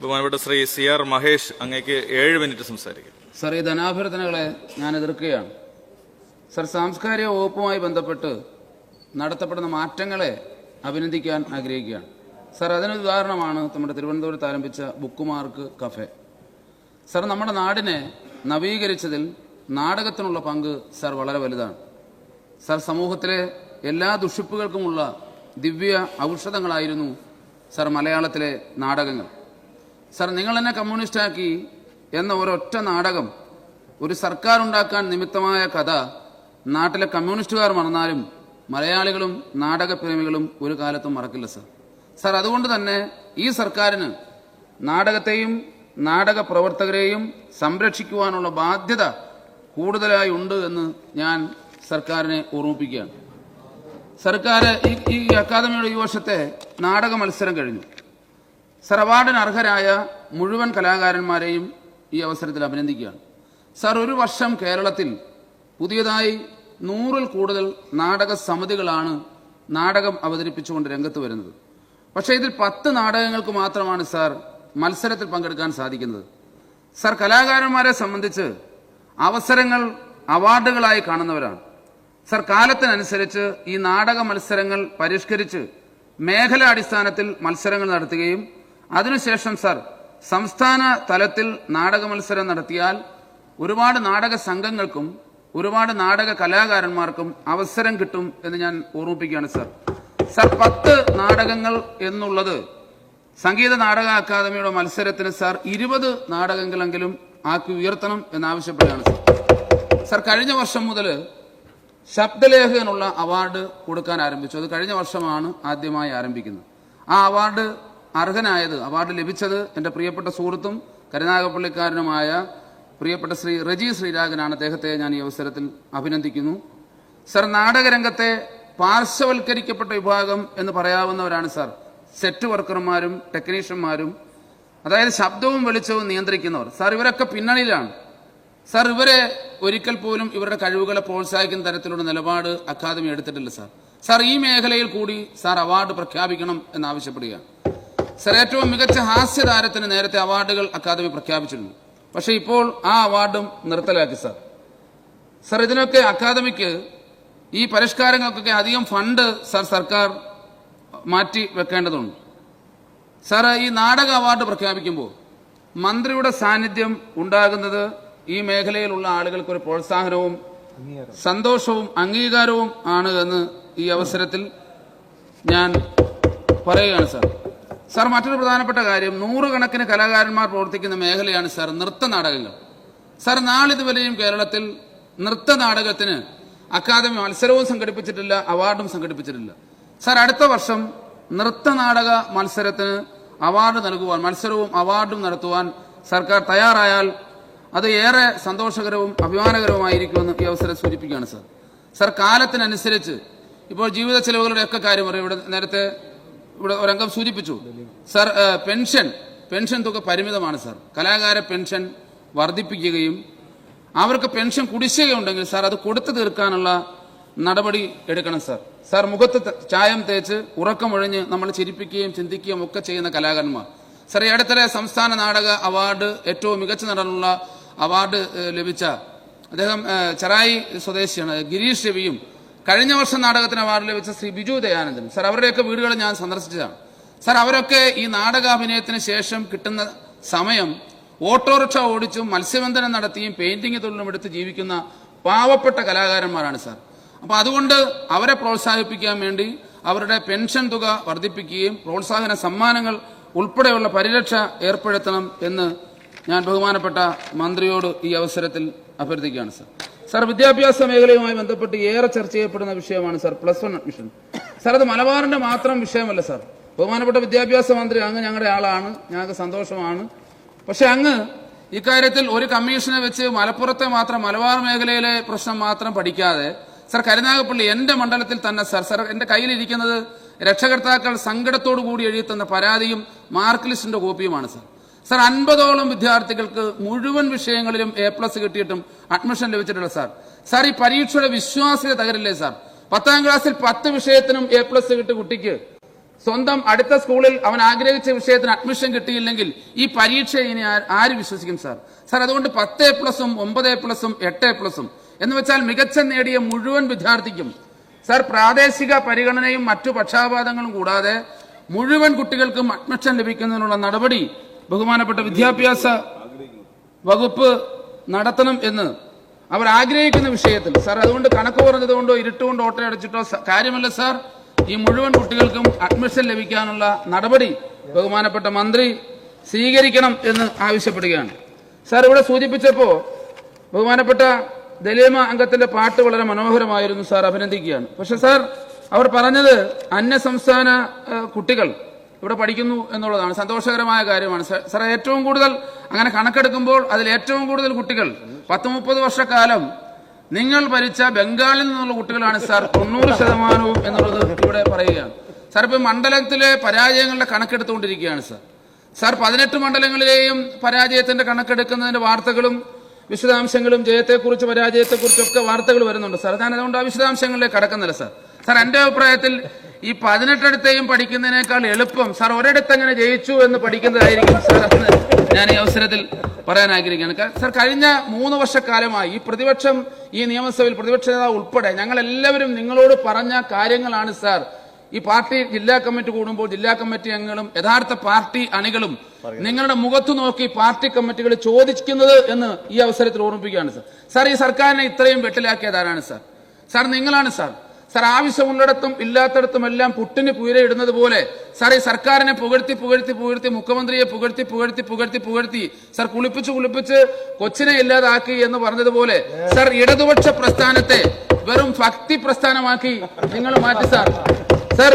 ബഹുമാനപ്പെട്ട Shri C R Mahesh അങ്ങേക്ക് ഏഴ് മിനിറ്റ് സംസാരിക്കും. സർ ഈ ധനാഭ്യർത്ഥനകളെ ഞാൻ എതിർക്കുകയാണ്. സർ സാംസ്കാരിക വകുപ്പുമായി ബന്ധപ്പെട്ട് നടത്തപ്പെടുന്ന മാറ്റങ്ങളെ അഭിനന്ദിക്കാൻ ആഗ്രഹിക്കുകയാണ്. സർ അതിനൊരു ഉദാഹരണമാണ് നമ്മുടെ തിരുവനന്തപുരത്ത് ആരംഭിച്ച ബുക്ക് മാർക്ക് കഫേ. സർ നമ്മുടെ നാടിനെ നവീകരിച്ചതിൽ നാടകത്തിനുള്ള പങ്ക് സർ വളരെ വലുതാണ്. സർ സമൂഹത്തിലെ എല്ലാ ദുഷിപ്പുകൾക്കുമുള്ള ദിവ്യ ഔഷധങ്ങളായിരുന്നു സർ മലയാളത്തിലെ നാടകങ്ങൾ. സർ നിങ്ങൾ എന്നെ കമ്മ്യൂണിസ്റ്റാക്കി എന്ന ഒരൊറ്റ നാടകം ഒരു സർക്കാർ ഉണ്ടാക്കാൻ നിമിത്തമായ കഥ നാട്ടിലെ കമ്മ്യൂണിസ്റ്റുകാർ മറന്നാലും മലയാളികളും നാടകപ്രേമികളും ഒരു കാലത്തും മറക്കില്ല സർ. സാർ അതുകൊണ്ട് തന്നെ ഈ സർക്കാരിന് നാടകത്തെയും നാടക പ്രവർത്തകരെയും സംരക്ഷിക്കുവാനുള്ള ബാധ്യത കൂടുതലായി ഉണ്ട് എന്ന് ഞാൻ സർക്കാരിനെ ഓർമ്മിപ്പിക്കുകയാണ്. സർക്കാർ ഈ അക്കാദമിയുടെ ഈ വർഷത്തെ നാടക മത്സരം കഴിഞ്ഞു. സർ അർഹരായ മുഴുവൻ കലാകാരന്മാരെയും ഈ അവസരത്തിൽ അഭിനന്ദിക്കുകയാണ്. സർ ഒരു വർഷം കേരളത്തിൽ പുതിയതായി നൂറിൽ കൂടുതൽ നാടക സമിതികളാണ് നാടകം അവതരിപ്പിച്ചുകൊണ്ട് രംഗത്ത് വരുന്നത്. പക്ഷേ ഇതിൽ പത്ത് നാടകങ്ങൾക്ക് മാത്രമാണ് സാർ മത്സരത്തിൽ പങ്കെടുക്കാൻ സാധിക്കുന്നത്. സർ കലാകാരന്മാരെ സംബന്ധിച്ച് അവസരങ്ങൾ അവാർഡുകളായി കാണുന്നവരാണ്. സർ കാലത്തിനനുസരിച്ച് ഈ നാടക മത്സരങ്ങൾ പരിഷ്കരിച്ച് മേഖലാടിസ്ഥാനത്തിൽ മത്സരങ്ങൾ നടത്തുകയും അതിനുശേഷം സർ സംസ്ഥാന തലത്തിൽ നാടക മത്സരം നടത്തിയാൽ ഒരുപാട് നാടക സംഘങ്ങൾക്കും ഒരുപാട് നാടക കലാകാരന്മാർക്കും അവസരം കിട്ടും എന്ന് ഞാൻ ഓർമ്മിപ്പിക്കുകയാണ് സർ. സർ പത്ത് നാടകങ്ങൾ എന്നുള്ളത് സംഗീത നാടക അക്കാദമിയുടെ മത്സരത്തിന് സാർ ഇരുപത് നാടകങ്ങളെങ്കിലും ആക്കി ഉയർത്തണം എന്നാവശ്യപ്പെടുകയാണ് സർ. സർ കഴിഞ്ഞ വർഷം മുതൽ ശബ്ദലേഖനുള്ള അവാർഡ് കൊടുക്കാൻ ആരംഭിച്ചു. അത് കഴിഞ്ഞ വർഷമാണ് ആദ്യമായി ആരംഭിക്കുന്നത്. ആ അവാർഡ് അർഹനായത് അവാർഡ് ലഭിച്ചത് എന്റെ പ്രിയപ്പെട്ട സുഹൃത്തും കരുനാഗപ്പള്ളിക്കാരനുമായ പ്രിയപ്പെട്ട ശ്രീ റജി ശ്രീരാഗനാണ്. അദ്ദേഹത്തെ ഞാൻ ഈ അവസരത്തിൽ അഭിനന്ദിക്കുന്നു. സർ നാടകരംഗത്തെ പാർശ്വവൽക്കരിക്കപ്പെട്ട വിഭാഗം എന്ന് പറയാവുന്നവരാണ് സർ. സെറ്റ് വർക്കർമാരും ടെക്നീഷ്യന്മാരും അതായത് ശബ്ദവും വെളിച്ചവും നിയന്ത്രിക്കുന്നവർ. സാർ ഇവരൊക്കെ പിന്നണിയിലാണ്. സാർ ഇവരെ ഒരിക്കൽ പോലും ഇവരുടെ കഴിവുകളെ പ്രോത്സാഹിക്കുന്ന തരത്തിലുള്ള നിലപാട് അക്കാദമി എടുത്തിട്ടില്ല സാർ. സാർ ഈ മേഖലയിൽ കൂടി സാർ അവാർഡ് പ്രഖ്യാപിക്കണം എന്നാവശ്യപ്പെടുകയാണ്. സാർ ഏറ്റവും മികച്ച ഹാസ്യതാരത്തിന് നേരത്തെ അവാർഡുകൾ അക്കാദമി പ്രഖ്യാപിച്ചിരുന്നു. പക്ഷേ ഇപ്പോൾ ആ അവാർഡും നിർത്തലാക്കി സർ. സർ ഇതിനൊക്കെ അക്കാദമിക്ക് ഈ പരിഷ്കാരങ്ങൾക്കൊക്കെ അധികം ഫണ്ട് സർ സർക്കാർ മാറ്റി വെക്കേണ്ടതുണ്ട്. സർ ഈ നാടക അവാർഡ് പ്രഖ്യാപിക്കുമ്പോൾ മന്ത്രിയുടെ സാന്നിധ്യം ഉണ്ടാകുന്നത് ഈ മേഖലയിലുള്ള ആളുകൾക്ക് ഒരു പ്രോത്സാഹനവും സന്തോഷവും അംഗീകാരവും ആണ് എന്ന് ഈ അവസരത്തിൽ ഞാൻ പറയുകയാണ് സാർ. സാർ മറ്റൊരു പ്രധാനപ്പെട്ട കാര്യം. നൂറുകണക്കിന് കലാകാരന്മാർ പ്രവർത്തിക്കുന്ന മേഖലയാണ് സാർ നൃത്ത നാടകങ്ങൾ. സാർ നാളിതുവരെയും കേരളത്തിൽ നൃത്ത നാടകത്തിന് അക്കാദമി മത്സരവും സംഘടിപ്പിച്ചിട്ടില്ല അവാർഡും സംഘടിപ്പിച്ചിട്ടില്ല. സാർ അടുത്ത വർഷം നൃത്ത നാടക മത്സരത്തിന് അവാർഡ് നൽകുവാൻ മത്സരവും അവാർഡും നടത്തുവാൻ സർക്കാർ തയ്യാറായാൽ അത് ഏറെ സന്തോഷകരവും അഭിമാനകരവുമായിരിക്കുമെന്ന് ഈ അവസരം സൂചിപ്പിക്കുകയാണ് സാർ. സാർ കാലത്തിനനുസരിച്ച് ഇപ്പോൾ ജീവിത ചെലവുകളുടെ ഒക്കെ കാര്യം പറയും ഇവിടെ നേരത്തെ ഇവിടെ ഒരംഗം സൂചിപ്പിച്ചു. സർ പെൻഷൻ പെൻഷൻ തുക പരിമിതമാണ് സർ. കലാകാര പെൻഷൻ വർദ്ധിപ്പിക്കുകയും അവർക്ക് പെൻഷൻ കുടിശ്ശികയുണ്ടെങ്കിൽ സാർ അത് കൊടുത്തു തീർക്കാനുള്ള നടപടി എടുക്കണം സാർ. സാർ മുഖത്ത് ചായം തേച്ച് ഉറക്കമൊഴിഞ്ഞ് നമ്മൾ ചിരിപ്പിക്കുകയും ചിന്തിക്കുകയും ഒക്കെ ചെയ്യുന്ന കലാകാരന്മാർ. സാർ ഈ അടുത്തിടെ സംസ്ഥാന നാടക അവാർഡ് ഏറ്റവും മികച്ച നടനുള്ള അവാർഡ് ലഭിച്ച അദ്ദേഹം ചെറായി സ്വദേശിയാണ് ഗിരീഷ് രവിയും കഴിഞ്ഞ വർഷം നാടകത്തിന് അവാർഡ് ലഭിച്ച ശ്രീ ബിജു ദയാനന്ദൻ. സർ അവരുടെയൊക്കെ വീടുകൾ ഞാൻ സന്ദർശിച്ചതാണ്. സർ അവരൊക്കെ ഈ നാടകാഭിനയത്തിന് ശേഷം കിട്ടുന്ന സമയം ഓട്ടോറിക്ഷ ഓടിച്ചും മത്സ്യബന്ധനം നടത്തിയും പെയിന്റിംഗ് തൊഴിലും എടുത്ത് ജീവിക്കുന്ന പാവപ്പെട്ട കലാകാരന്മാരാണ് സാർ. അപ്പൊ അതുകൊണ്ട് അവരെ പ്രോത്സാഹിപ്പിക്കാൻ വേണ്ടി അവരുടെ പെൻഷൻ തുക വർദ്ധിപ്പിക്കുകയും പ്രോത്സാഹന സമ്മാനങ്ങൾ ഉൾപ്പെടെയുള്ള പരിരക്ഷ ഏർപ്പെടുത്തണം എന്ന് ഞാൻ ബഹുമാനപ്പെട്ട മന്ത്രിയോട് ഈ അവസരത്തിൽ അഭ്യർത്ഥിക്കുകയാണ് സാർ. സാർ വിദ്യാഭ്യാസ മേഖലയുമായി ബന്ധപ്പെട്ട് ഏറെ ചർച്ച ചെയ്യപ്പെടുന്ന വിഷയമാണ് sir plus one admission. Sir അത് മലബാറിന്റെ മാത്രം വിഷയമല്ല സാർ. ബഹുമാനപ്പെട്ട വിദ്യാഭ്യാസ മന്ത്രി അങ്ങ് ഞങ്ങളുടെ ആളാണ് ഞങ്ങൾക്ക് സന്തോഷമാണ്. പക്ഷെ അങ്ങ് ഇക്കാര്യത്തിൽ ഒരു കമ്മീഷനെ വെച്ച് മലപ്പുറത്തെ മാത്രം മലബാർ മേഖലയിലെ പ്രശ്നം മാത്രം പഠിക്കാതെ സർ കരുനാഗപ്പള്ളി എന്റെ മണ്ഡലത്തിൽ തന്നെ സർ സർ എന്റെ കയ്യിലിരിക്കുന്നത് രക്ഷകർത്താക്കൾ സങ്കടത്തോടു കൂടി എഴുതി എഴുതിത്തന്ന പരാതിയും മാർക്ക് ലിസ്റ്റിന്റെ കോപ്പിയുമാണ് സർ. സർ അൻപതോളം വിദ്യാർത്ഥികൾക്ക് മുഴുവൻ വിഷയങ്ങളിലും എ പ്ലസ് കിട്ടിയിട്ടും അഡ്മിഷൻ ലഭിച്ചിട്ടില്ല സാർ. സാർ ഈ പരീക്ഷയുടെ വിശ്വാസ്യത തകരില്ലേ സാർ? പത്താം ക്ലാസ്സിൽ പത്ത് വിഷയത്തിനും എ പ്ലസ് കിട്ടി കുട്ടിക്ക്. സ്വന്തം അടുത്ത സ്കൂളിൽ അവൻ ആഗ്രഹിച്ച വിഷയത്തിന് അഡ്മിഷൻ കിട്ടിയില്ലെങ്കിൽ ഈ പരീക്ഷ ഇനി ആര് വിശ്വസിക്കും സാർ? സാർ അതുകൊണ്ട് പത്ത് എ പ്ലസും ഒമ്പത് എ പ്ലസും എട്ട് എ പ്ലസും എന്ന് വെച്ചാൽ മികച്ച നേടിയ മുഴുവൻ വിദ്യാർത്ഥിക്കും. സാർ പ്രാദേശിക പരിഗണനയും മറ്റു പക്ഷാപാതങ്ങളും കൂടാതെ മുഴുവൻ കുട്ടികൾക്കും അഡ്മിഷൻ ലഭിക്കുന്നതിനുള്ള നടപടി ബഹുമാനപ്പെട്ട വിദ്യാഭ്യാസ വകുപ്പ് നടത്തണം എന്ന് അവർ ആഗ്രഹിക്കുന്ന വിഷയത്തിൽ. സാർ അതുകൊണ്ട് കണക്ക് കുറഞ്ഞതുകൊണ്ടോ ഇരുട്ടുകൊണ്ടോ ഓട്ടോ അടച്ചിട്ടോ കാര്യമല്ല സാർ. ഈ മുഴുവൻ കുട്ടികൾക്കും അഡ്മിഷൻ ലഭിക്കാനുള്ള നടപടി ബഹുമാനപ്പെട്ട മന്ത്രി സ്വീകരിക്കണം എന്ന് ആവശ്യപ്പെടുകയാണ്. സാർ ഇവിടെ സൂചിപ്പിച്ചപ്പോ ബഹുമാനപ്പെട്ട ദലീമ അംഗത്തിന്റെ പാട്ട് വളരെ മനോഹരമായിരുന്നു സാർ അഭിനന്ദിക്കുകയാണ്. പക്ഷെ സാർ അവർ പറഞ്ഞത് അന്യ സംസ്ഥാന കുട്ടികൾ ഇവിടെ പഠിക്കുന്നു എന്നുള്ളതാണ് സന്തോഷകരമായ കാര്യമാണ്. സാർ ഏറ്റവും കൂടുതൽ അങ്ങനെ കണക്കെടുക്കുമ്പോൾ അതിൽ ഏറ്റവും കൂടുതൽ കുട്ടികൾ പത്ത് മുപ്പത് വർഷക്കാലം നിങ്ങൾ ഭരിച്ച ബംഗാളിൽ നിന്നുള്ള കുട്ടികളാണ് സാർ തൊണ്ണൂറ് ശതമാനവും എന്നുള്ളത് ഇവിടെ പറയുകയാണ്. സാർ ഇപ്പൊ മണ്ഡലത്തിലെ പരാജയങ്ങളുടെ കണക്കെടുത്തുകൊണ്ടിരിക്കുകയാണ് സാർ. സാർ പതിനെട്ട് മണ്ഡലങ്ങളിലെയും പരാജയത്തിന്റെ കണക്കെടുക്കുന്നതിന്റെ വാർത്തകളും വിശദാംശങ്ങളും ജയത്തെക്കുറിച്ച് പരാജയത്തെക്കുറിച്ചൊക്കെ വാർത്തകൾ വരുന്നുണ്ട് സാർ. ഞാൻ അതുകൊണ്ട് ആ വിശദാംശങ്ങളിലേക്ക് കടക്കുന്നില്ല സാർ. സാർ എന്റെ അഭിപ്രായത്തിൽ ഈ പതിനെട്ടടുത്തെയും പഠിക്കുന്നതിനേക്കാൾ എളുപ്പം സാർ ഒരിടത്ത് എങ്ങനെ ജയിച്ചു എന്ന് പഠിക്കുന്നതായിരിക്കും സാർ എന്ന് ഞാൻ ഈ അവസരത്തിൽ പറയാൻ ആഗ്രഹിക്കുകയാണ് സാർ കഴിഞ്ഞ മൂന്ന് വർഷക്കാലമായി ഈ പ്രതിപക്ഷം ഈ നിയമസഭയിൽ പ്രതിപക്ഷ നേതാവ് ഉൾപ്പെടെ ഞങ്ങൾ എല്ലാവരും നിങ്ങളോട് പറഞ്ഞ കാര്യങ്ങളാണ് സാർ. ഈ പാർട്ടി ജില്ലാ കമ്മിറ്റി കൂടുമ്പോൾ ജില്ലാ കമ്മിറ്റി അംഗങ്ങളും യഥാർത്ഥ പാർട്ടി അണികളും നിങ്ങളുടെ മുഖത്ത് നോക്കി പാർട്ടി കമ്മിറ്റികൾ ചോദിക്കുന്നത് എന്ന് ഈ അവസരത്തിൽ ഓർമ്മിപ്പിക്കുകയാണ് സാർ. സാർ ഈ സർക്കാരിനെ ഇത്രയും വെട്ടിലാക്കിയത് ആരാണ് സാർ? സാർ നിങ്ങളാണ് സാർ. സാർ ആവശ്യമുള്ളിടത്തും ഇല്ലാത്തടത്തും എല്ലാം പുട്ടിന് പുയരയിടുന്നത് പോലെ സാർ ഈ സർക്കാരിനെ പുകഴ്ത്തി പുകഴ്ത്തി പുകഴ്ത്തി മുഖ്യമന്ത്രിയെ പുകഴ്ത്തി പുകഴ്ത്തി പുകഴ്ത്തി പുകഴ്ത്തി സാർ കുളിപ്പിച്ച് കുളിപ്പിച്ച് കൊച്ചിനെ ഇല്ലാതാക്കി എന്ന് പറഞ്ഞതുപോലെ സാർ ഇടതുപക്ഷ പ്രസ്ഥാനത്തെ വെറും ഭക്തി പ്രസ്ഥാനമാക്കി നിങ്ങൾ മാറ്റി സാർ. സാർ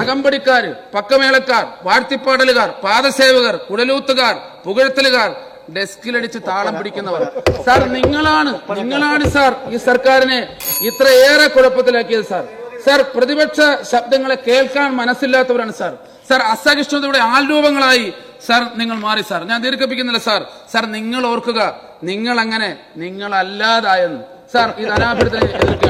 അകമ്പടിക്കാർ പക്കമേളക്കാർ വാഴ്ത്തിപ്പാടലുകാർ പാദസേവകർ കുടലൂത്തുകാർ പുകഴ്ത്തലുകാർ ഡെസ്കിലടിച്ച് താളം പിടിക്കുന്നവർ. സാർ നിങ്ങളാണ് നിങ്ങളാണ് സാർ ഈ സർക്കാരിനെ ഇത്രയേറെ കുഴപ്പത്തിലാക്കിയത് സാർ. സാർ പ്രതിപക്ഷ ശബ്ദങ്ങളെ കേൾക്കാൻ മനസ്സില്ലാത്തവരാണ് സാർ. സാർ അസഹിഷ്ണുതയുടെ ആൾരൂപങ്ങളായി സാർ നിങ്ങൾ മാറി സാർ. ഞാൻ ദീർഘിപ്പിക്കുന്നില്ല സാർ. സാർ നിങ്ങൾ ഓർക്കുക നിങ്ങൾ അങ്ങനെ നിങ്ങളല്ലാതായെന്ന്. സാർ ഇത് അനാഭ്യർത്ഥന എതിർക്കുകയാണ്